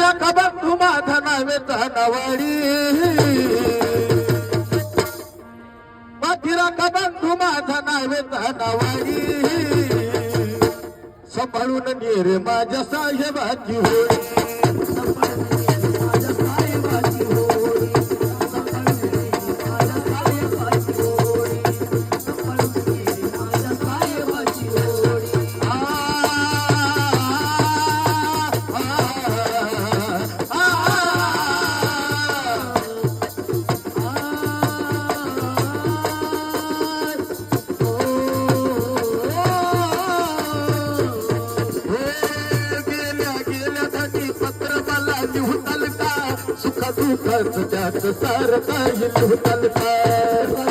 राखा बंधू माझा नावे तनावाडी माझी राखा बंधू माझा नावे तनावाडी सांभाळून नेरे माझ्या साहेबाची होळी. लिहून सुख दुःख तुझ्यात सार काही लिहून का